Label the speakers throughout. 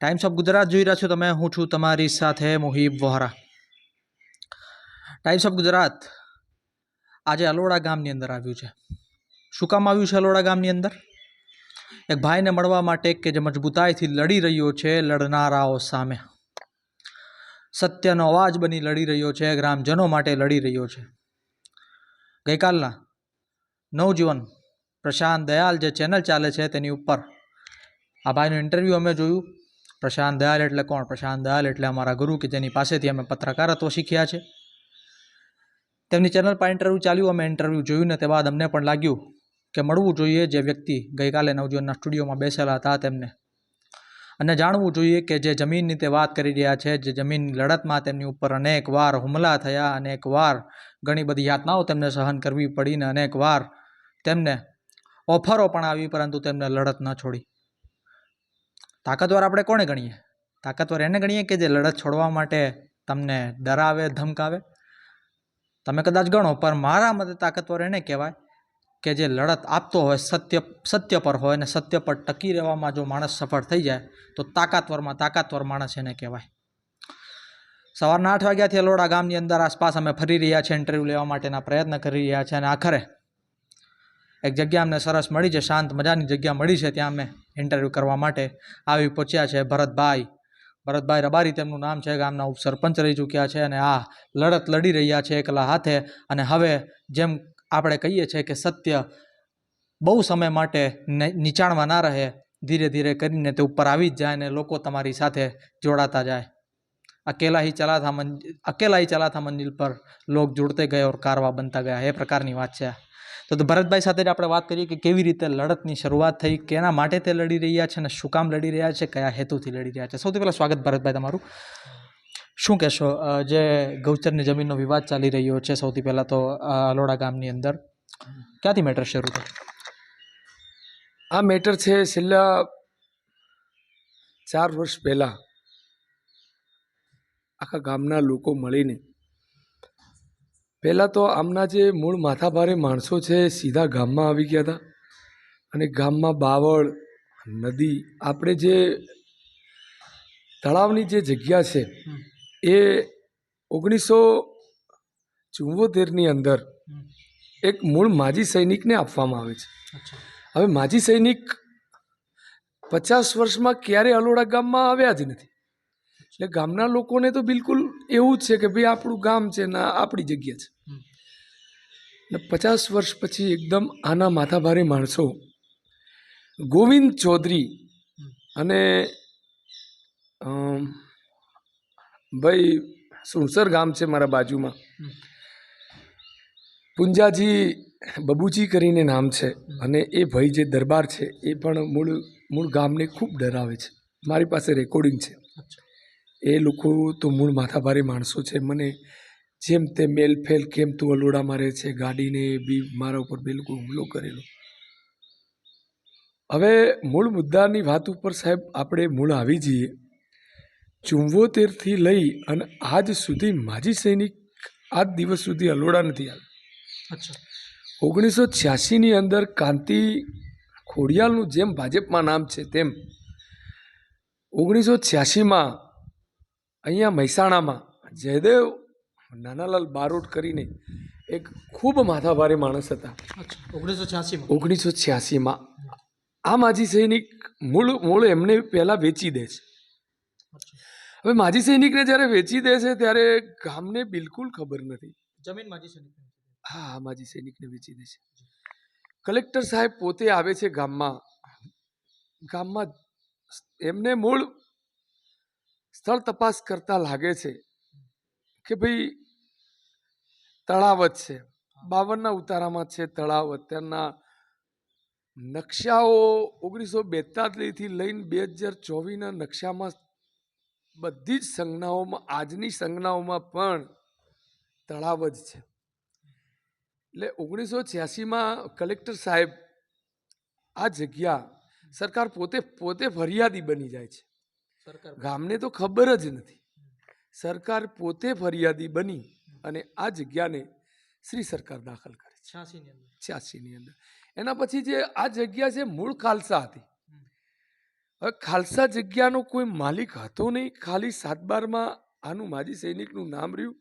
Speaker 1: Times of Gujarat જોઈ રહ્યા છો તમે. હું છું તમારી સાથે મુહિબ વોહરા. ટાઈમ્સ ઓફ ગુજરાત આજે અલોડા ગામની અંદર આવ્યું છે. શું કામ આવ્યું છે અલોડા ગામની અંદર? એક ભાઈને મળવા માટે કે જે મજબૂતાઈથી લડી રહ્યો છે લડનારાઓ સામે. સત્યનો અવાજ બની લડી રહ્યો છે, ગ્રામજનો માટે લડી રહ્યો છે. ગઈકાલના નવજીવન પ્રશાંત દયાલ જે ચેનલ ચાલે છે તેની ઉપર આ ભાઈનું ઇન્ટરવ્યૂ અમે જોયું. પ્રશાંત દયાલ એટલે કોણ? પ્રશાંત દયાલ એટલે અમારા ગુરુ કે જેની પાસેથી અમે પત્રકારત્વ શીખ્યા છે. તેમની ચેનલ પર ઇન્ટરવ્યૂ ચાલ્યું, અમે ઇન્ટરવ્યૂ જોયું ને તે બાદ અમને પણ લાગ્યું કે મળવું જોઈએ જે વ્યક્તિ ગઈકાલે નવજીવનના સ્ટુડિયોમાં બેસેલા હતા તેમને. અને જાણવું જોઈએ કે જે જમીનની તે વાત કરી રહ્યા છે, જે જમીનની લડતમાં તેમની ઉપર અનેક વાર હુમલા થયા, અનેક વાર ઘણી બધી યાતનાઓ તેમને સહન કરવી પડી ને અનેક વાર તેમને ઓફરો પણ આવી, પરંતુ તેમને લડત ન છોડી. તાકાતવર આપણે કોને ગણીએ? તાકાતવર એને ગણીએ કે જે લડત છોડવા માટે તમને ડરાવે, ધમકાવે? તમે કદાચ ગણો, પણ મારા મતે તાકાતવર એને કહેવાય કે જે લડત આપતો હોય, સત્ય સત્ય પર હોય અને સત્ય પર ટકી રહેવામાં જો માણસ સફળ થઈ જાય, તો તાકાતવરમાં તાકાતવર માણસ એને કહેવાય. સવારના આઠ વાગ્યાથી અલોડા ગામની અંદર આસપાસ અમે ફરી રહ્યા છીએ ઇન્ટરવ્યૂ લેવા માટેના પ્રયત્ન કરી રહ્યા છીએ અને આખરે એક જગ્યા અમને સરસ મળી છે શાંત મજાની જગ્યા મળી છે ત્યાં અમે ઇન્ટરવ્યૂ કરવા માટે આવી પહોંચ્યા છે ભરતભાઈ ભરતભાઈ રબારી તેમનું નામ છે ગામના ઉપસરપંચ રહી ચૂક્યા છે અને આ લડત લડી રહ્યા છે એકલા હાથે અને હવે જેમ આપણે કહીએ છીએ કે સત્ય બહુ સમય માટે ને- નીચાણમાં ના રહે ધીરે ધીરે કરીને તે ઉપર આવી જ જાય અને લોકો તમારી સાથે જોડાતા જાય અકેલા ही चला था मंजिल अकेला ही चला था मंजिल पर लोग जुड़ते गए और कारवा બનતા ગયા એ પ્રકારની વાત છે આ. તો ભરતભાઈ સાથે આપણે વાત કરીએ કે કેવી રીતે લડતની શરૂઆત થઈ, કેના માટે તે લડી રહ્યા છે અને શું કામ લડી રહ્યા છે, કયા હેતુથી લડી રહ્યા છે. સૌથી પહેલાં સ્વાગત ભરતભાઈ તમારું. શું કહેશો જે ગૌચરની જમીનનો વિવાદ ચાલી રહ્યો છે સૌથી પહેલાં તો અલોડા ગામની અંદર. ક્યાંથી મેટર શરૂ થયું?
Speaker 2: આ મેટર છે છેલ્લા ચાર વર્ષ પહેલાં આખા ગામના લોકો મળીને પહેલાં તો આમના જે મૂળ માથાભારે માણસો છે એ સીધા ગામમાં આવી ગયા હતા. અને ગામમાં બાવળ નદી આપણે જે તળાવની જે જગ્યા છે એ ઓગણીસો ચુંવોતેરની અંદર એક મૂળ માજી સૈનિકને આપવામાં આવે છે. હવે માજી સૈનિક પચાસ વર્ષમાં ક્યારે અલોડા ગામમાં આવ્યા જ નથી. એટલે ગામના લોકોને તો બિલકુલ એવું જ છે કે ભાઈ આપણું ગામ છે ને આપણી જગ્યા છે. ને પચાસ વર્ષ પછી એકદમ આના માથાભારે માણસો ગોવિંદ ચૌધરી અને ભાઈ સુણસર ગામ છે મારા બાજુમાં. પુંજાજી બબુજી કરીને નામ છે અને એ ભાઈ જે દરબાર છે એ પણ મૂળ મૂળ ગામને ખૂબ ડરાવે છે. મારી પાસે રેકોર્ડિંગ છે. એ લોકો તો મૂળ માથાભારી માણસો છે. મને જેમ તે મેલ ફેલ કેમ તું અલોડા મારે છે? ગાડીને બી મારા ઉપર બિલકુલ હુમલો કરેલો. હવે મૂળ મુદ્દાની વાત ઉપર સાહેબ આપણે મૂળ આવી જઈએ. ચુંવોતેરથી લઈ અને આજ સુધી માજી સૈનિક આજ દિવસ સુધી અલોડા નથી આવ્યા.
Speaker 1: અચ્છા.
Speaker 2: ઓગણીસો છ્યાસીની અંદર કાંતિ ખોડિયાલનું જેમ ભાજપમાં નામ છે તેમ ઓગણીસો છ્યાસીમાં અહીંયા મહેસાણામાં જયદેવ નાનાલાલ બારોટ કરીને એક ખૂબ માથાભારે માણસ હતા.
Speaker 1: ઓગણીસો છ્યાસીમાં?
Speaker 2: ઓગણીસો છ્યાસીમાં. આ માજી સૈનિક મૂળ મૂળ એમને પહેલાં વેચી દે છે. હવે માજી સૈનિકને જ્યારે વેચી દે છે ત્યારે ગામને બિલકુલ ખબર નથી.
Speaker 1: જમીન માજી સૈનિક
Speaker 2: હા હા માજી સૈનિકને વેચી દે છે. કલેક્ટર સાહેબ પોતે આવે છે ગામમાં. ગામમાં એમને મૂળ સ્થળ તપાસ કરતા લાગે છે કે ભાઈ તળાવ જ છે. બાવનના ઉતારામાં છે તળાવ અત્યારના નકશાઓ ઓગણીસો બેતાલીસથી લઈને બે હજાર ચોવીસના નકશામાં બધી જ સંજ્ઞાઓમાં, આજની સંજ્ઞાઓમાં પણ તળાવ જ છે. એટલે ઓગણીસો છ્યાસીમાં કલેક્ટર સાહેબ આ જગ્યા સરકાર પોતે પોતે ફરિયાદી બની જાય છે. ગામને તો ખબર જ નથી. સરકાર પોતે ફરિયાદી બની અને આ જગ્યાને શ્રી સરકાર દાખલ કરે છે.
Speaker 1: છ્યાસીની અંદર.
Speaker 2: છ્યાસીની અંદર. એના પછી જે આ જગ્યા છે મૂળ ખાલસા હતી. હવે ખાલસા જગ્યાનો કોઈ માલિક હતો નહીં. ખાલી સાતબારમાં આનું માજી સૈનિકનું નામ રહ્યું.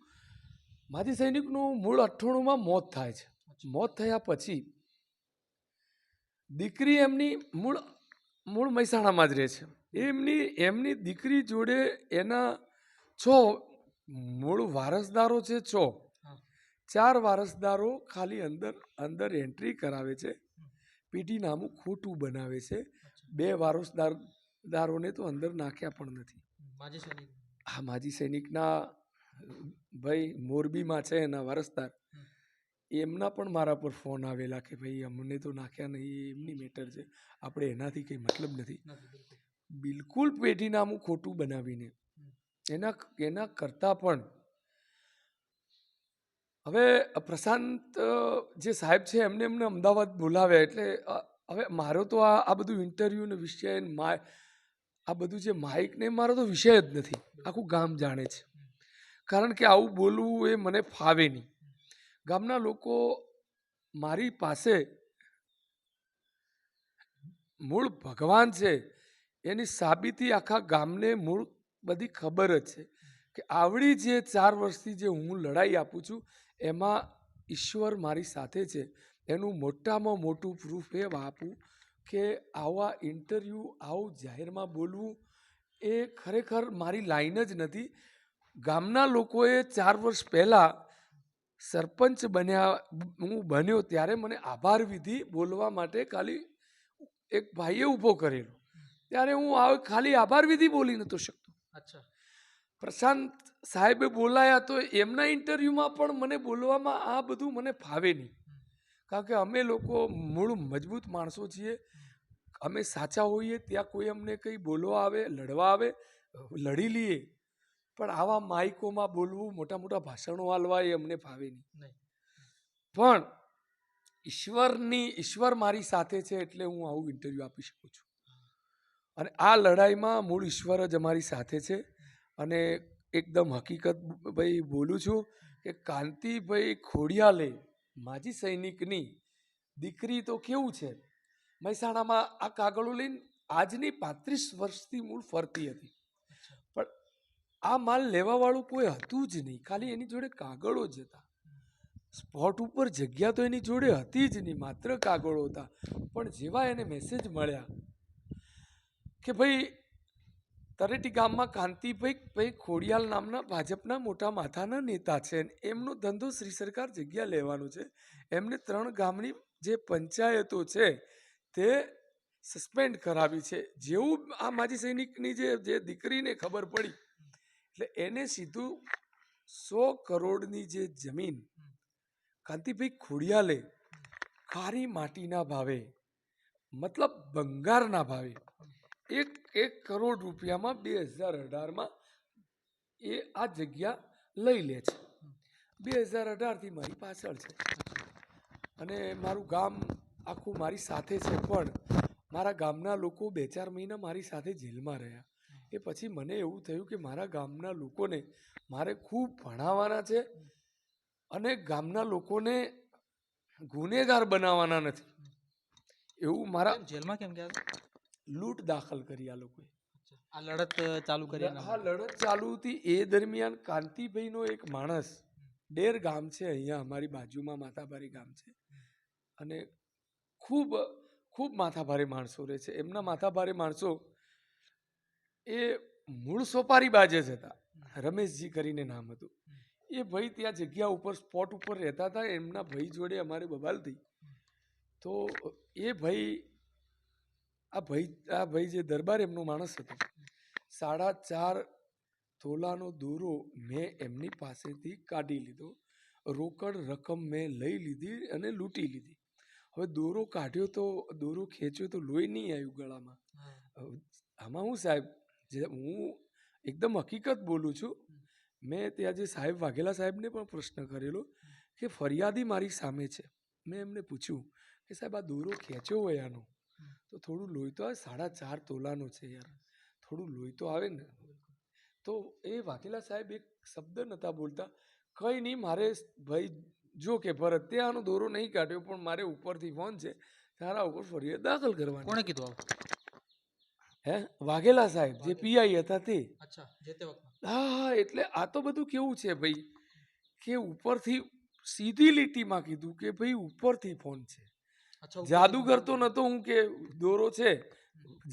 Speaker 2: માજી સૈનિકનું મૂળ અઠ્ઠાણુંમાં મોત થાય છે. મોત થયા પછી દીકરી એમની મૂળ મૂળ મહેસાણામાં જ રહે છે. એમની એમની દીકરી જોડે એના છ મૂળ વારસદારો છે છ. ચાર વારસદારો ખાલી અંદર અંદર એન્ટ્રી કરાવે છે. પીટી નામું ખોટું બનાવે છે. બે વારસદાર દારોને તો અંદર નાખ્યા પણ નથી.
Speaker 1: માજી સૈનિક.
Speaker 2: આ માજી સૈનિકના ભાઈ મોરબીમાં છે એના વારસદાર. એમના પણ મારા પર ફોન આવેલા કે ભાઈ અમને તો નાખ્યા નહીં એ એમની મેટર છે. આપણે એનાથી કંઈ મતલબ નથી. બિલકુલ પેઢીનામું ખોટું બનાવીને. એના એના કરતાં પણ હવે પ્રશાંત જે સાહેબ છે એમને એમને અમદાવાદ બોલાવ્યા એટલે હવે મારો તો આ આ બધું ઇન્ટરવ્યૂ ને વિષય આ બધું જે માઇક ને મારો તો વિષય જ નથી. આખું ગામ જાણે છે. કારણ કે આવું બોલવું એ મને ફાવે નહીં. ગામના લોકો મારી પાસે મૂળ ભગવાન છે. એની સાબિતી આખા ગામને મૂળ બધી ખબર જ છે કે આવડી જે ચાર વર્ષથી જે હું લડાઈ આપું છું, એમાં ઈશ્વર મારી સાથે છે. એનું મોટામાં મોટું પ્રૂફ એ આપું કે આવા ઇન્ટરવ્યૂ આવું જાહેરમાં બોલવું એ ખરેખર મારી લાઈન જ નથી. ગામના લોકોએ ચાર વર્ષ પહેલાં સરપંચ બન્યા હું બન્યો ત્યારે મને આભાર વિધિ બોલવા માટે ખાલી એક ભાઈએ ઊભો કરેલો. ત્યારે હું આ ખાલી આભાર વિધિ બોલી નહોતો શકતો.
Speaker 1: અચ્છા.
Speaker 2: પ્રશાંત સાહેબે બોલાયા તો એમના ઇન્ટરવ્યૂમાં પણ મને બોલવામાં આ બધું મને ફાવે નહીં. કારણ કે અમે લોકો મૂળ મજબૂત માણસો છીએ. અમે સાચા હોઈએ ત્યાં કોઈ અમને કંઈ બોલવા આવે લડવા આવે લડી લઈએ. પણ આવા માઇકોમાં બોલવું મોટા મોટા ભાષણો હાલવા એ અમને ફાવે નહીં.
Speaker 1: નહીં.
Speaker 2: પણ ઈશ્વરની ઈશ્વર મારી સાથે છે એટલે હું આવું ઇન્ટરવ્યૂ આપી શકું છું. અને આ લડાઈમાં મૂળ ઈશ્વર જ અમારી સાથે છે. અને એકદમ હકીકત ભાઈ બોલું છું કે કાંતિભાઈ ખોડિયાલે માજી સૈનિકની દીકરી તો કેવું છે? મહેસાણામાં આ કાગળો લઈને આજની પાંત્રીસ વર્ષથી મૂળ ફરતી હતી. પણ આ માલ લેવાવાળું કોઈ હતું જ નહીં. ખાલી એની જોડે કાગળો જ હતા. સ્પોટ ઉપર જગ્યા તો એની જોડે હતી જ નહીં. માત્ર કાગળો હતા. પણ જેવા એને મેસેજ મળ્યા કે ભાઈ, તરેટી ગામમાં કાંતિભાઈ, ભાઈ ખોડિયાલ નામના ભાજપના મોટા માથાના નેતા છે એમનો ધંધો શ્રી સરકાર જગ્યા લેવાનો છે. એમને ત્રણ ગામની જે પંચાયતો છે, તે સસ્પેન્ડ કરાવી છે. જેવું આ માજી સૈનિકની જે જે દીકરીને ખબર પડી, એટલે એને સીધું સો કરોડની જે જમીન કાંતિભાઈ ખોડિયાલે ખારી માટીના ભાવે, મતલબ બંગારના ભાવે એક એક કરોડ રૂપિયામાં બે હજાર અઢારમાં એ આ જગ્યા લઈ લે છે. બે હજાર અઢારથી મારી પાછળ છે. અને મારું ગામ આખું મારી સાથે છે, પણ મારા ગામના લોકો બે ચાર મહિના મારી સાથે જેલમાં રહ્યા. એ પછી મને એવું થયું કે મારા ગામના લોકોને મારે ખૂબ ભણાવવાના છે અને ગામના લોકોને ગુનેગાર બનાવવાના નથી. એવું મારા
Speaker 1: જેલમાં કેમ ગયા?
Speaker 2: લૂંટ દાખલ કરી આ લોકોએ.
Speaker 1: આ લડત ચાલુ કરી
Speaker 2: હા લડત ચાલુ હતી. એ દરમિયાન કાંતિભાઈનો એક માણસ ડેર ગામ છે અહીંયા અમારી બાજુમાં માથાભારી ગામ છે. અને ખૂબ ખૂબ માથાભારે માણસો રહે છે. એમના માથાભારે માણસો એ મૂળ સોપારી બાજે જ હતા. રમેશજી કરીને નામ હતું. એ ભાઈ ત્યાં જગ્યા ઉપર સ્પોટ ઉપર રહેતા હતા. એમના ભાઈ જોડે અમારે બબાલ થઈ. તો એ ભાઈ આ ભાઈ આ ભાઈ જે દરબાર એમનો માણસ હતો. સાડા ચાર તોલાનો દોરો મેં એમની પાસેથી કાઢી લીધો. રોકડ રકમ મેં લઈ લીધી અને લૂંટી લીધી. હવે દોરો કાઢ્યો તો દોરો ખેંચ્યો તો લોહી નહીં આવ્યું ગળામાં. આમાં હું સાહેબ જે હું એકદમ હકીકત બોલું છું. મેં ત્યાં જે સાહેબ વાઘેલા સાહેબને પણ પ્રશ્ન કરેલો કે ફરિયાદી મારી સામે છે. મેં એમને પૂછ્યું કે સાહેબ આ દોરો ખેંચ્યો હોય આનો? તો થોડું લોહી તો આવે સાડા ચાર તોલાનું છે યાર. થોડું લોહી તો આવે ને. તો એ વાઘેલા સાહેબ એક શબ્દ નહોતા બોલતા. કંઈ નહીં મારે ભાઈ જો કે ભરત તે આનો દોરો નહીં કાઢ્યો પણ મારે ઉપરથી ફોન છે. તારા ઉપર ફરિયાદ દાખલ કરવાની.
Speaker 1: કોણે કીધું આવું?
Speaker 2: હે? વાઘેલા સાહેબ જે પીઆઈ હતા તે.
Speaker 1: અચ્છા જે તે વખત.
Speaker 2: હા હા એટલે આ તો બધું કેવું છે ભાઈ? કે ઉપરથી સીધી લીટીમાં કીધું કે ભાઈ ઉપરથી ફોન છે.
Speaker 1: અચ્છા
Speaker 2: તો નતો હું કે દોરો છે.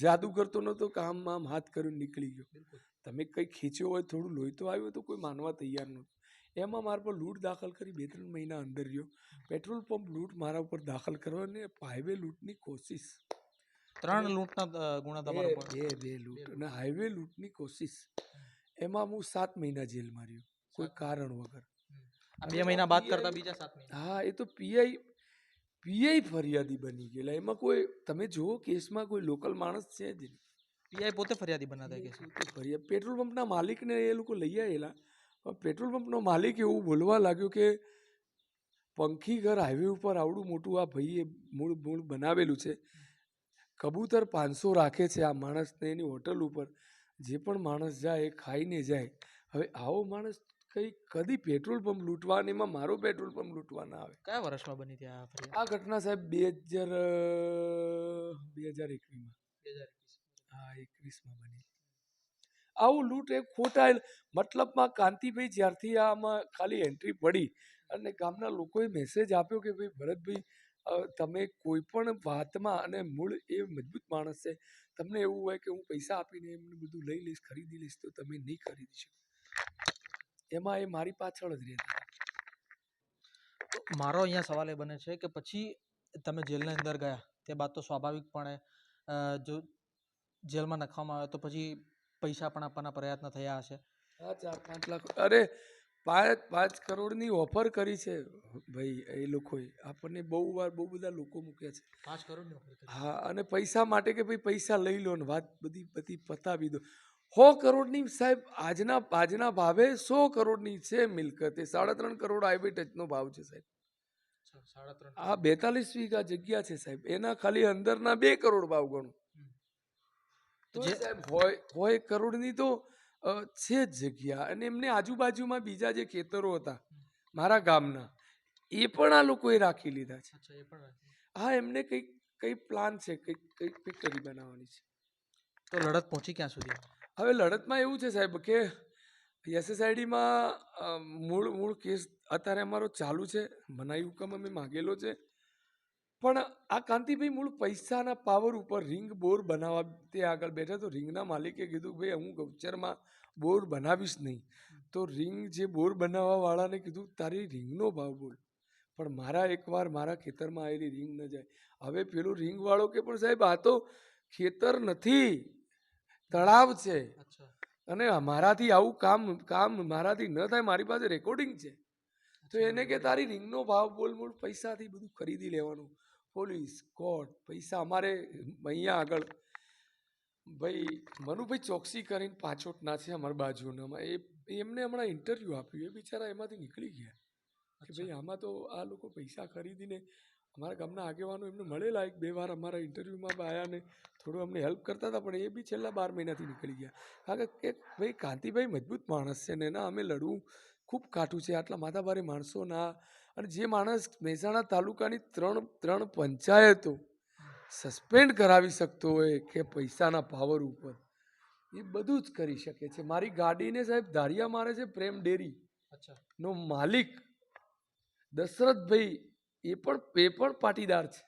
Speaker 2: જાદુગર તો નતો કામ આમ હાથ કર્યું નીકળી ગયો. તમે કંઈ ખેંચ્યો હોય થોડું લોહી તો આવ્યું તો કોઈ માનવા તૈયાર નહોતું. એમાં મારા પર લૂંટ દાખલ કરી બે ત્રણ મહિના અંદર રહ્યો. પેટ્રોલ પંપ લૂંટ મારા ઉપર દાખલ કરવાની હાઈવે લૂંટની કોશિશ.
Speaker 1: ત્રણ લૂંટના
Speaker 2: ગુણા
Speaker 1: તમારા
Speaker 2: બે બે લૂંટ અને હાઈવે લૂંટની કોશિશ. એમાં હું સાત મહિના જેલમાં રહ્યો. કોઈ કારણ વગર.
Speaker 1: બે મહિના બાદ કરતા બીજા સાત મહિના?
Speaker 2: હા એ તો પીઆઈ પીઆઈ ફરિયાદી બની ગયેલા. એમાં કોઈ તમે જુઓ કેસમાં કોઈ લોકલ માણસ છે જ
Speaker 1: પીઆઈ પોતે ફરિયાદી બનાતા કે છે
Speaker 2: ફરિયાદ પેટ્રોલ પંપના માલિકને એ લોકો લઈ આવેલા પણ પેટ્રોલ પંપનો માલિક એવું બોલવા લાગ્યો કે પંખી ઘર હાઈવે ઉપર આવડું મોટું આ ભાઈએ મૂળ મૂળ બનાવેલું છે. કબૂતર પાંચસો રાખે છે આ માણસને એની હોટલ ઉપર. જે પણ માણસ જાય એ ખાઈને જાય. હવે આવો માણસ કઈ કદી પેટ્રોલ પંપ લૂંટવાની એમાં મારો પેટ્રોલ પંપ લૂંટવાના આવે.
Speaker 1: કયા વર્ષમાં બની ત્યાં આ
Speaker 2: ઘટના સાહેબ બે હજાર બે હજાર એકવીસમાં.
Speaker 1: બે હજાર એકવીસ.
Speaker 2: હા એકવીસમાં બની. આવું લૂંટ એ ખોટા મતલબમાં કાંતિભાઈ જ્યારથી આમાં ખાલી એન્ટ્રી પડી અને ગામના લોકોએ મેસેજ આપ્યો કે ભાઈ ભરતભાઈ તમે કોઈ પણ વાતમાં અને મૂળ એ મજબૂત માણસ છે તમને એવું હોય કે હું પૈસા આપીને એમને બધું લઈ લઈશ ખરીદી લઈશ તો તમે નહીં ખરીદી શકો. એમાં એ મારી પાછળ જ રહેતા.
Speaker 1: મારો અહીંયા સવાલ એ બને છે કે પછી તમે જેલની અંદર ગયા તે બાદ તો સ્વાભાવિકપણે જો જેલમાં નાખવામાં આવે તો પછી પૈસા પણ આપવાના પ્રયત્ન થયા હશે.
Speaker 2: હા ચાર પાંચ લાખ. અરે પાંચ પાંચ કરોડની ઓફર કરી છે ભાઈ એ લોકોએ. આપણને બહુ વાર બહુ બધા લોકો મૂક્યા છે.
Speaker 1: પાંચ કરોડની ઓફર
Speaker 2: હા અને પૈસા માટે કે ભાઈ પૈસા લઈ લો ને વાત બધી બધી પતાવી દો. સો કરોડની સાહેબ આજના આજના ભાવે સો કરોડની છે મિલકત. એ સાડા ત્રણ કરોડ હાઈવે ટચનો ભાવ છે સાહેબ. આ બેતાલીસ વીઘા જગ્યા છે સાહેબ. એના ખાલી અંદરના બે કરોડ ભાવ ગણો. તો સાહેબ હોય હોય કરોડની તો છે જ જગ્યા. અને એમને આજુબાજુમાં બીજા જે ખેતરો હતા મારા ગામના એ પણ આ લોકોએ રાખી લીધા છે. હા એમને કંઈક કંઈ પ્લાન છે કંઈક કંઈક કરી બનાવવાની છે.
Speaker 1: તો લડત પહોંચી ક્યાં સુધી?
Speaker 2: હવે લડતમાં એવું છે સાહેબ કે એસએસઆઈડીમાં મૂળ મૂળ કેસ અત્યારે અમારો ચાલુ છે, મનાઈ હુકમ અમે માગેલો છે. પણ આ કાંતિભાઈ મૂળ પૈસાના પાવર ઉપર રિંગ બોર બનાવવા તે આગળ બેઠા તો રિંગના માલિકે કીધું ભાઈ હું ગૌચરમાં બોર બનાવીશ નહીં. તો રિંગ જે બોર બનાવવા વાળાને કીધું, તારી રિંગનો ભાવ બોલ. પણ મારા એકવાર મારા ખેતરમાં આવેલી રિંગ ન જાય. હવે પેલું રિંગ વાળો કે પણ સાહેબ, આ તો ખેતર નથી. તળાવ છે. અને મારાથી આવું કામ કામ મારાથી ન થાય મારી પાસે રેકોર્ડિંગ છે. તો એને કે તારી રિંગનો ભાવ બોલ બોલ પૈસાથી બધું ખરીદી લેવાનું. પોલીસ કોર્ટ પૈસા અમારે અહીંયા આગળ. ભાઈ મનુભાઈ ચોકસી કરીને પાછોટના છે અમારા બાજુના. એ એમને હમણાં ઇન્ટરવ્યૂ આપ્યું. એ બિચારા એમાંથી નીકળી ગયા. કે ભાઈ આમાં તો આ લોકો પૈસા ખરીદીને અમારા ગામના આગેવાનો એમને મળેલા એક બે વાર અમારા ઇન્ટરવ્યૂમાં આવ્યા ને થોડું અમને હેલ્પ કરતા હતા પણ એ બી છેલ્લા બાર મહિનાથી નીકળી ગયા. કારણ કે ભાઈ કાંતિભાઈ મજબૂત માણસ છે ને એના અમે લડવું ખૂબ કાઠું છે આટલા માથાભારે માણસોના અને જે માણસ મહેસાણા તાલુકાની ત્રણ ત્રણ પંચાયતો સસ્પેન્ડ કરાવી શકતો હોય કે પૈસાના પાવર ઉપર એ બધું જ કરી શકે છે. મારી ગાડીને સાહેબ ધારિયા મારે છે પ્રેમ ડેરી
Speaker 1: અચ્છા.
Speaker 2: નો માલિક દશરથભાઈ એ પણ એ પણ પાટીદાર છે.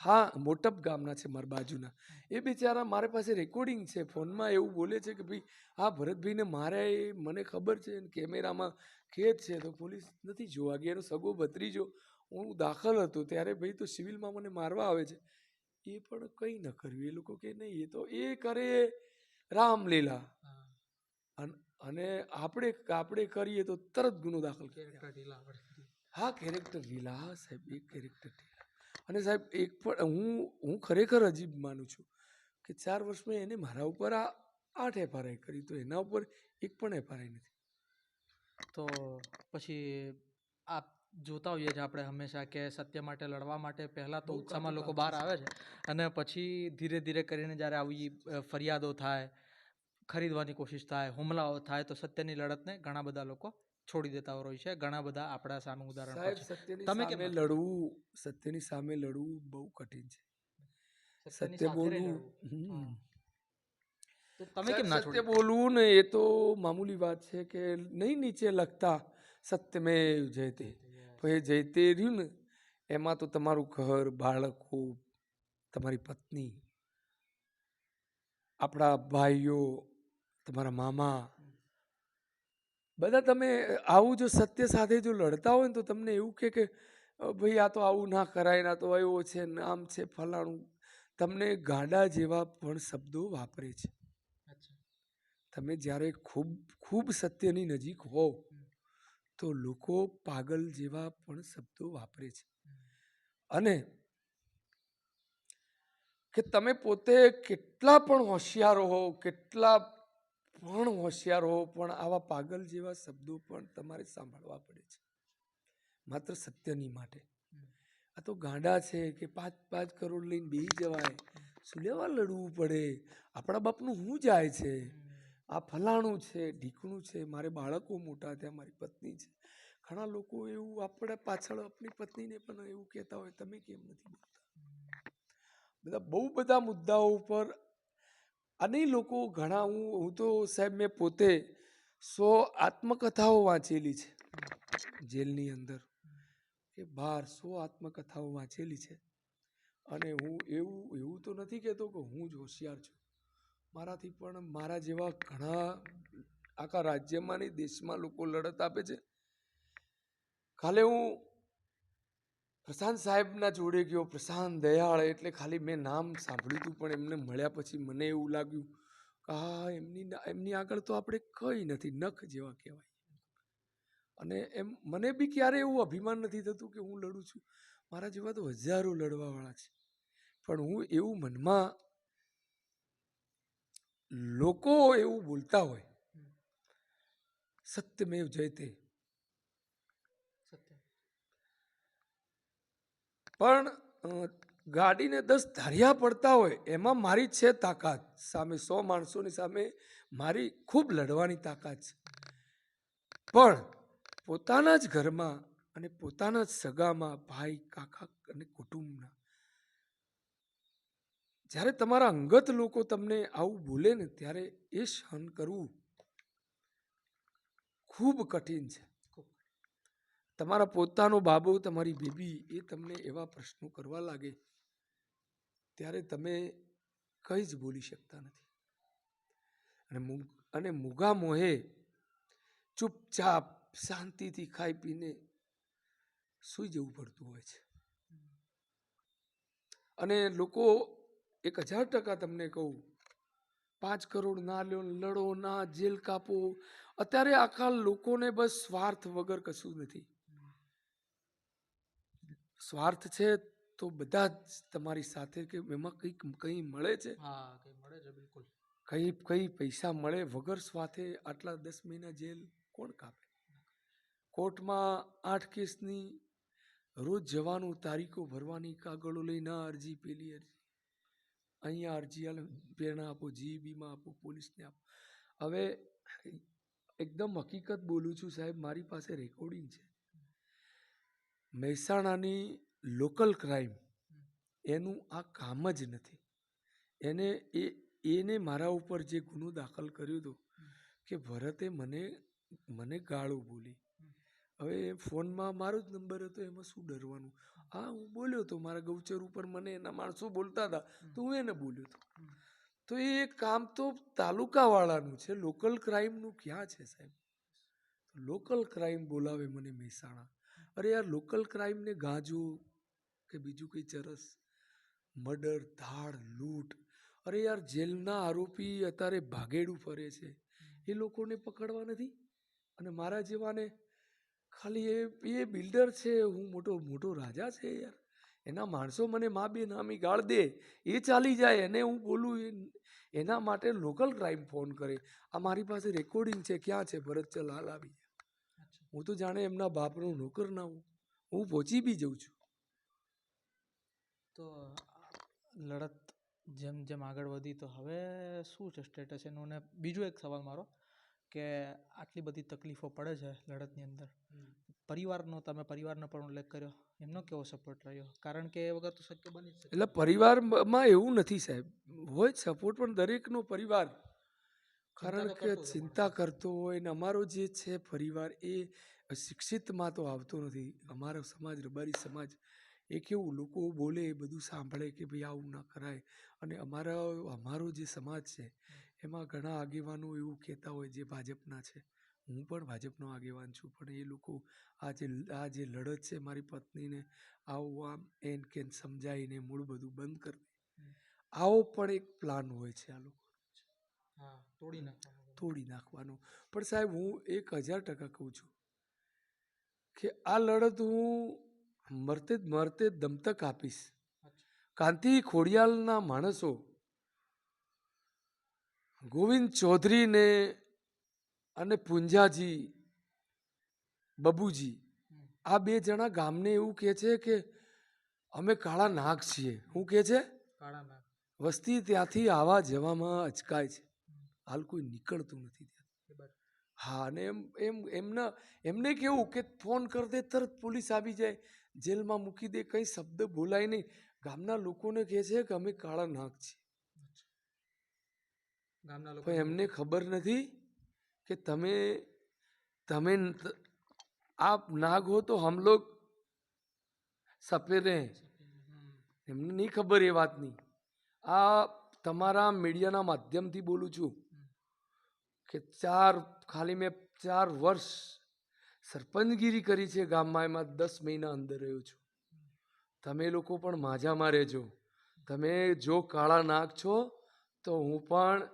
Speaker 2: હા મોટપ ગામના છે મારા બાજુના. એ બિચારા મારી પાસે રેકોર્ડિંગ છે ફોનમાં એવું બોલે છે કે ભાઈ આ ભરતભાઈને મારે એ મને ખબર છે કેમેરામાં ખેત છે તો પોલીસ નથી જોવા ગઈ એનો સગો ભત્રીજો. હું દાખલ હતો ત્યારે ભાઈ તો સિવિલમાં મને મારવા આવે છે. એ પણ કંઈ ન કર્યું. એ લોકો કે નહીં એ તો એ કરે રામલીલા. અને આપણે આપણે કરીએ તો તરત ગુનો દાખલ કરી હા કેરેક્ટર લીલા સાહેબ એક કેરેક્ટર અને સાહેબ એક પણ હું હું ખરેખર અજીબ માનું છું કે ચાર વર્ષમાં એને મારા ઉપર આ આઠ એફઆરઆઈ કરી તો એના ઉપર એક પણ એફઆરઆઈ નથી.
Speaker 1: તો પછી આપ જોતા હોઈએ છીએ આપણે હંમેશા કે સત્ય માટે લડવા માટે પહેલાં તો ઉત્સાહમાં લોકો બહાર આવે છે. અને પછી ધીરે ધીરે કરીને જ્યારે આવી ફરિયાદો થાય ખરીદવાની કોશિશ થાય હુમલાઓ થાય તો સત્યની લડતને ઘણા બધા લોકો છોડી દેતા હોય છે. ઘણા બધા આપણા સામે ઉદાહરણ તમે કે
Speaker 2: લડવું સત્યની સામે લડવું બહુ કઠિન છે. સત્ય બોલવું
Speaker 1: તમે કેમ ના
Speaker 2: સત્ય બોલવું ને એ તો મામૂલી વાત છે કે નહીં નીચે લખતા સત્યમેવ જયતે. તો એ જયતે રહ્યું ને એમાં તો તમારું ઘર બાળકો તમારી પત્ની આપણા ભાઈઓ તમારા મામા બધા તમે આવું જો સત્ય સાથે જો લડતા હોય ને તો તમને એવું કે કે ભાઈ આ તો આવું ના કરાય ના તો આવ્યો છે નામ છે ફલાણું. તમને ગાડા જેવા પણ શબ્દો વાપરે છે. તમે જ્યારે ખૂબ ખૂબ સત્યની નજીક હોવ તો લોકો પાગલ જેવા પણ શબ્દો વાપરે છે. અને કે તમે પોતે કેટલા પણ હોશિયાર હો કેટલા પણ હોશિયાર હો પણ આવા પાગલ જેવા શબ્દો પણ તમારે સાંભળવા પડે છે. માત્ર સત્યની માટે. આ તો ગાંડા છે કે પાંચ પાંચ કરોડ લઈને બેસી જવાય. શું લેવા લડવું પડે? આપણા બાપનું શું જાય છે? આ ફલાણું છે, ઢીકણું છે, મારે બાળકો મોટા થયા, મારી પત્ની છે. ઘણા લોકો એવું આપણે પાછળ આપણી પત્નીને પણ એવું કહેતા હોય, તમે કેમ નથી બોલતા? બધા બહુ બધા મુદ્દાઓ ઉપર અને લોકો ઘણા હું હું તો સાહેબ મેં પોતે સો આત્મકથાઓ વાંચેલી છે જેલની અંદર. કે બાર સો આત્મકથાઓ વાંચેલી છે. અને હું એવું એવું તો નથી કહેતો કે હું જ હોશિયાર છું. મારાથી પણ મારા જેવા ઘણા આખા રાજ્યમાં નહીં દેશમાં લોકો લડત આપે છે. કાલે હું પ્રશાંત સાહેબના જોડે ગયો. પ્રશાંત દયાળ એટલે ખાલી મેં નામ સાંભળ્યું હતું પણ એમને મળ્યા પછી મને એવું લાગ્યું કે હા એમની એમની આગળ તો આપણે કંઈ નથી, નખ જેવા કહેવાય. અને એમ મને બી ક્યારે એવું અભિમાન નથી થતું કે હું લડું છું. મારા જેવા તો હજારો લડવાવાળા છે. પણ હું એવું મનમાં લોકો એવું બોલતા હોય, સત્યમેવ જયતે
Speaker 1: સત્ય
Speaker 2: પણ ગાડીને દસ ધાર્યા પડતા હોય, એમાં મારી છે તાકાત. સામે સો માણસોની સામે મારી ખૂબ લડવાની તાકાત છે. પણ, પોતાના જ ઘરમાં અને પોતાના જ સગામાં ભાઈ, કાકા અને કુટુંબના, જ્યારે તમારા અંગત લોકો તમને આવું બોલે ને ત્યારે એ સહન કરવું ખૂબ કઠિન છે. તમારા પોતાનો બાબો, તમારી બેબી એ તમને એવા પ્રશ્નો કરવા લાગે ત્યારે તમે કંઈ જ બોલી શકતા નથી. અને અને મુગા મોહે ચૂપચાપ શાંતિથી ખાઈ પીને સૂઈ જવું પડતું હોય છે. અને લોકો એક હજાર ટકા તમને કહું, પાંચ કરોડ ના લ્યો, લડો ના, જેલ કાપો, અત્યારે આખા લોકોને બસ સ્વાર્થ વગર કશું નથી. સ્વાર્થ છે તો બધા જ તમારી સાથે કે એમાં કંઈક કંઈ મળે છે?
Speaker 1: હા કઈ મળે છે બિલકુલ.
Speaker 2: કંઈ કંઈ પૈસા મળે વગર સ્વાથે આટલા દસ મહિના જેલ કોણ કાપે? કોર્ટમાં આઠ કેસની રોજ જવાનું તારીખો ભરવાની કાગળો લઈને આ અરજી પેલી અરજી. અહીંયા અરજી આલે પ્રેરણા આપો જીબીમાં આપો પોલીસને આપો. હવે એકદમ હકીકત બોલું છું સાહેબ મારી પાસે રેકોર્ડિંગ છે. મહેસાણાની લોકલ ક્રાઇમ એનું આ કામ જ નથી. એને એ, એને મારા ઉપર જે ગુનો દાખલ કર્યો હતો કે ભરતે મને મને ગાળું બોલી. હવે ફોનમાં મારો જ નંબર હતો, એમાં શું ડરવાનું? હા, હું બોલ્યો હતો મારા ગૌચર ઉપર મને એના માણસો બોલતા હતા, તો હું એને બોલ્યો હતો તો એ કામ તો તાલુકાવાળાનું છે, લોકલ ક્રાઇમનું ક્યાં છે સાહેબ? લોકલ ક્રાઇમ બોલાવે મને મહેસાણા. અરે યાર લોકલ ક્રાઇમને ગાંજો કે બીજું કંઈ ચરસ? મર્ડર, ધાડ, લૂંટ. અરે યાર, જેલના આરોપી અત્યારે ભાગેડું ફરે છે. એ લોકોને પકડવા નથી? અને મારા જેવાને ખાલી એ એ બિલ્ડર છે, હું મોટો મોટો રાજા છે યાર. એના માણસો મને મા બે નામી ગાળ દે. એ ચાલી જાય, એને હું બોલું, એ, એના માટે લોકલ ક્રાઇમ ફોન કરે. આ મારી પાસે રેકોર્ડિંગ છે, ક્યાં છે? ભરત ચલ હાલ આવી. જા હું તો જાણે એમના બાપનો નોકર ના હું હું પહોંચી બી જઉં છું.
Speaker 1: તો લડત જેમ જેમ આગળ વધી તો હવે શું છે સ્ટેટસ એનું? ને બીજો એક સવાલ મારો કે આટલી બધી તકલીફો પડે છે લડતની અંદર. પરિવારનો તમે પરિવારનો પણ ઉલ્લેખ કર્યો. એમનો કેવો સપોર્ટ રહ્યો? કારણ કે એ વગર તો શક્ય બની
Speaker 2: એટલે પરિવારમાં એવું નથી સાહેબ. હોય સપોર્ટ પણ દરેકનો પરિવાર કારણ કે ચિંતા કરતો હોય ને અમારો જે છે પરિવાર એ શિક્ષિતમાં તો આવતો નથી. અમારો સમાજ રબારી સમાજ એ કેવું લોકો બોલે એ બધું સાંભળે કે ભાઈ આવું ના કરાય. અને અમારા અમારો જે સમાજ છે એમાં ઘણા આગેવાનો એવું કહેતા હોય જે ભાજપના છે. હું પણ ભાજપનો આગેવાન છું પણ એ લોકો આ જે આ જે લડત છે મારી પત્નીને આવું આમ એન કેન સમજાવીને મૂળ બધું બંધ કરી આવો પણ એક પ્લાન હોય છે આ લોકો.
Speaker 1: તોડી નાખવાનું
Speaker 2: તોડી નાખવાનો. પણ સાહેબ હું એક હજાર ટકા કહું છું કે આ લડત હું મરતે જ મરતે દમતક આપીશ. કાંતિ ખોડિયાલના માણસો ગોવિંદ ચૌધરીને અને પુંજાજી બબુજી આ બે જણા ગામને એવું કહે છે કે અમે કાળા નાગ છીએ. શું કહે છે? વસ્તી ત્યાંથી આવા જવામાં અચકાય છે. હાલ કોઈ નીકળતું નથી ત્યાં. હા અને એમ એમ એમના એમને કેવું કે ફોન કર દે તરત પોલીસ આવી જાય જેલમાં મૂકી દે કંઈ શબ્દ બોલાય નહીં. ગામના લોકોને કહે છે કે અમે કાળા નાક છીએ.
Speaker 1: ગામના લોકો
Speaker 2: એમને ખબર નથી કે તમે તમે આપ નાગ હો તો હમ લોગ સફેદ એમને નહીં ખબર એ વાતની. આ તમારા મીડિયાના માધ્યમથી બોલું છું. કે ચાર, ખાલી મેં ચાર વર્ષ સરપંચગીરી કરી છે ગામમાં, એમાં દસ મહિના અંદર રહ્યો છું. તમે લોકો પણ માજામાં રહેજો. તમે જો કાળા નાગ છો, તો હું પણ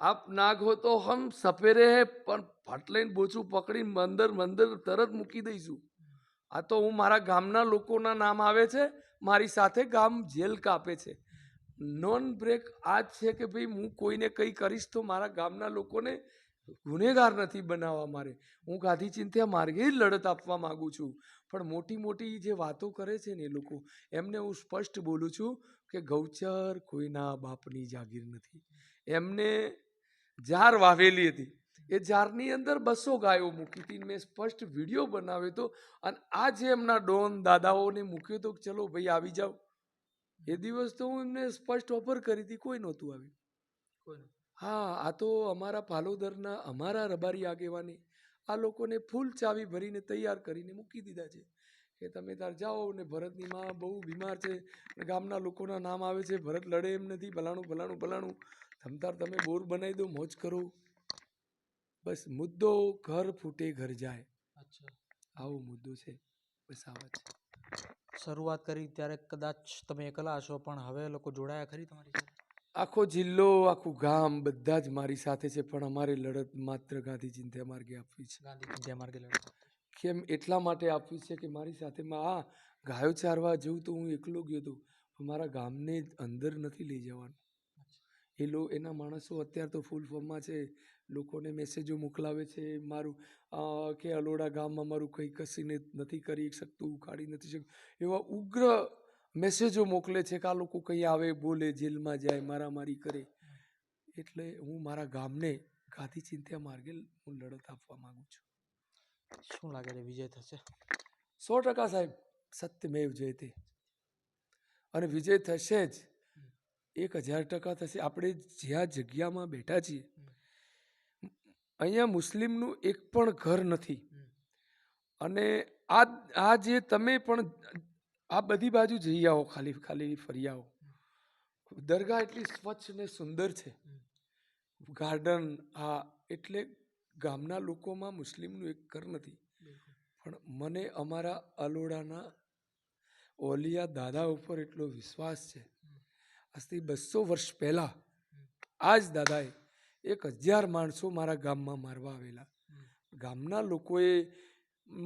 Speaker 2: આપ નાગ હો તો હમ સફેરે હે, પણ ફટ લઈને બોચું પકડીને મંદર મંદર તરત મૂકી દઈશું. આ તો હું મારા ગામના લોકોના નામ આવે છે, મારી સાથે ગામ જેલ કાપે છે. નોન બ્રેક આ જ છે કે ભાઈ હું કોઈને કંઈ કરીશ તો મારા ગામના લોકોને ગુનેગાર નથી બનાવવા મારે. હું ગાંધી ચિંત્યા માર્ગે જ લડત આપવા માંગુ છું. પણ મોટી મોટી જે વાતો કરે છે ને એ લોકો, એમને હું સ્પષ્ટ બોલું છું કે ગૌચર કોઈના બાપની જાગીર નથી. એમને જાર વાવેલી હતી. એ જારની અંદર બસો ગાયો મૂકી હતી મેં સ્પષ્ટ વીડિયો બનાવ્યો હતો અને આ જે એમના ડોન દાદાઓને મૂક્યો તો ચલો ભાઈ આવી જાઓ. એ દિવસ તો હું એમને સ્પષ્ટ ઓફર કરી હતી કોઈ નહોતું આવ્યું. હા આ તો અમારા પાલોદરના અમારા રબારી આગેવાને આ લોકોને ફૂલ ચાવી ભરીને તૈયાર કરીને મૂકી દીધા છે કે તમે તાર જાઓ ને ભરતની માં બહુ બીમાર છે ગામના લોકોના નામ આવે છે ભરત લડે એમ નથી ભલાણું ભલાણું ભલાણું. તમતાર તમે બોર બનાવી દો મોજ કરો. બસ મુદ્દો ઘર ફૂટે ઘર જાય.
Speaker 1: અચ્છા.
Speaker 2: આવો મુદ્દો છે. બસ આવા છે.
Speaker 1: શરૂઆત કરી ત્યારે કદાચ તમે એકલા હશો પણ હવે લોકો જોડાયા ખરી તમારી સાથે?
Speaker 2: આખો જિલ્લો આખું ગામ બધા જ મારી સાથે છે પણ અમારી લડત માત્ર ગાંધી ચિંતા માર્ગે આપવી છે.
Speaker 1: ગાંધી ચિંધ્યા માર્ગે લડત
Speaker 2: કેમ એટલા માટે આપવી છે કે મારી સાથે આ ગાયો ચારવા જેવું તો હું એકલો ગયો હતો મારા ગામને અંદર નથી લઈ જવાનું. એ લો એના માણસો અત્યારે તો ફૂલ ફોર્મમાં છે. લોકોને મેસેજો મોકલાવે છે. મારું કે અલોડા ગામમાં મારું કંઈ કસીને નથી કરી શકતું ઉખાડી નથી શકતું. એવા ઉગ્ર મેસેજો મોકલે છે કે આ લોકો કંઈ આવે બોલે જેલમાં જાય મારામારી કરે. એટલે હું મારા ગામને ગાંધી ચિંત્યા માર્ગે હું લડત આપવા માંગુ છું.
Speaker 1: શું લાગે છે વિજય થશે?
Speaker 2: સો ટકા સાહેબ સત્યમેવ જયતે. અને વિજય થશે જ. એક હજાર ટકા થશે. આપણે જ્યાં જગ્યામાં બેઠા છીએ અહીંયા મુસ્લિમનું એક પણ ઘર નથી. અને આ આ જે તમે પણ આ બધી બાજુ જઈ આવો ખાલી ખાલી ફરી આવો. દરગાહ એટલી સ્વચ્છ ને સુંદર છે. ગાર્ડન આ એટલે ગામના લોકોમાં મુસ્લિમનું એક ઘર નથી. પણ મને અમારા અલોડાના ઓલિયા દાદા ઉપર એટલો વિશ્વાસ છે. આજથી બસો વર્ષ પહેલાં આ જ દાદાએ એક હજાર માણસો મારા ગામમાં મારવા આવેલા. ગામના લોકોએ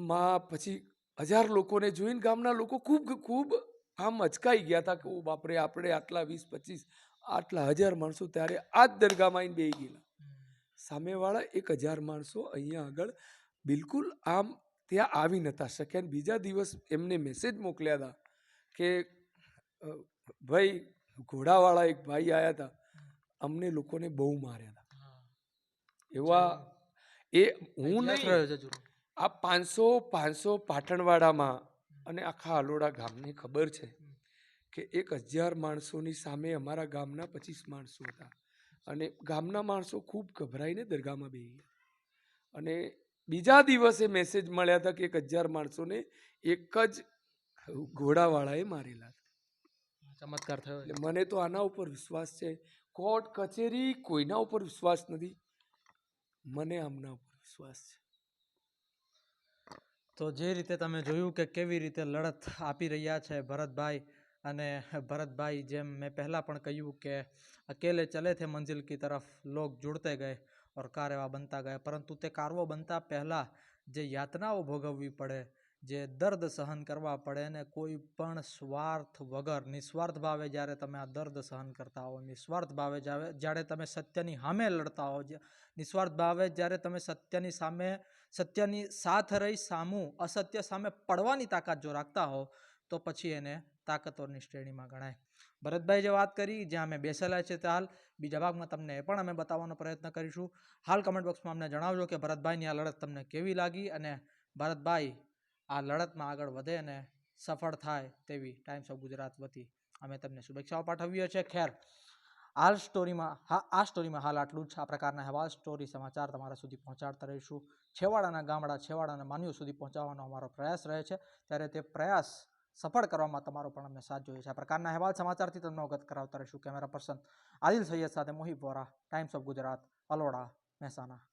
Speaker 2: માં પછી હજાર લોકોને જોઈને ગામના લોકો ખૂબ ખૂબ આમ અચકાઈ ગયા હતા કે, ઓ બાપરે, આપણે આટલા વીસ, પચીસ, આટલા હજાર માણસો ત્યારે આ જ દરગાહમાં આવીને બેહી ગયેલા. સામેવાળા એક હજાર માણસો અહીંયા આગળ બિલકુલ આમ ત્યાં આવી નતા શક્યા. બીજા દિવસ એમને મેસેજ મોકલ્યા હતા કે ભાઈ ઘોડાવાળા એક ભાઈ આવ્યા હતા અમને લોકોને બહુ માર્યા હતા એવા એ હું નહીં. આ પાંચસો પાંચસો પાટણવાડામાં અને આખા અલોડા ગામને ખબર છે કે એક હજાર માણસોની સામે અમારા ગામના પચીસ માણસો હતા. અને ગામના માણસો ખૂબ ગભરાઈને દરગાહમાં ગયા. અને બીજા દિવસે મેસેજ મળ્યા હતા કે એક હજાર માણસોને એક જ ઘોડાવાળાએ મારેલા હતા.
Speaker 1: ચમત્કાર થયો છે.
Speaker 2: એટલે મને તો આના ઉપર વિશ્વાસ છે કોર્ટ કચેરી કોઈના ઉપર વિશ્વાસ નથી મને આમના ઉપર વિશ્વાસ છે
Speaker 1: તો જે રીતે તમે જોયું કે કેવી રીતે લડત આપી રહ્યા છે ભરતભાઈ અને ભરતભાઈ જેમ મેં પહેલાં પણ કહ્યું કે અકેલે ચલે થે મંજિલ કી તરફ લોગ जुड़ते गए और કારવા બનતા ગયા પરંતુ તે કારવો બનતા પહેલાં જે યાતનાઓ ભોગવવી પડે જે દર્દ સહન કરવા પડે ને કોઈ પણ સ્વાર્થ વગર, નિસ્વાર્થ ભાવે જ્યારે તમે આ દર્દ સહન કરતા હો, નિસ્વાર્થ ભાવે જ્યારે તમે સત્યની સામે લડતા હો નિસ્વાર્થ ભાવે જ્યારે તમે સત્યની સામે, સત્યની સાથ રહી સામું અસત્ય સામે પડવાની તાકાત જો રાખતા હો, તો પછી એને તાકતવરની શ્રેણીમાં ગણાય. ભરતભાઈ જે વાત કરી, જ્યાં અમે બેસેલા છે તે હાલ, બીજા ભાગમાં તમને એ પણ અમે બતાવવાનો પ્રયત્ન કરીશું. હાલ કમેન્ટ બોક્સમાં અમને જણાવજો કે ભરતભાઈની આ લડત તમને કેવી લાગી અને ભરતભાઈ આ લડતમાં આગળ વધે અને સફળ થાય તેવી ટાઈમ્સ ઓફ ગુજરાત વતી અમે તમને શુભેચ્છાઓ પાઠવીએ છીએ. ખેર, હાલ સ્ટોરીમાં, હા, આ સ્ટોરીમાં હાલ આટલું જ. આ પ્રકારના અહેવાલ સ્ટોરી સમાચાર તમારા સુધી પહોંચાડતા રહીશું. છેવાડાના ગામડા, છેવાડાના માનવીઓ સુધી પહોંચાડવાનો અમારો પ્રયાસ રહે છે. ત્યારે તે પ્રયાસ સફળ કરવામાં તમારો પણ અમને સાથ જોઈએ છે. આ પ્રકારના અહેવાલ સમાચારથી તમને અવગત કરાવતા રહીશું. કેમેરા પર્સન આદિલ સૈયદ સાથે મોહિત વોરા ટાઈમ્સ ઓફ ગુજરાત અલોડા, મહેસાણા.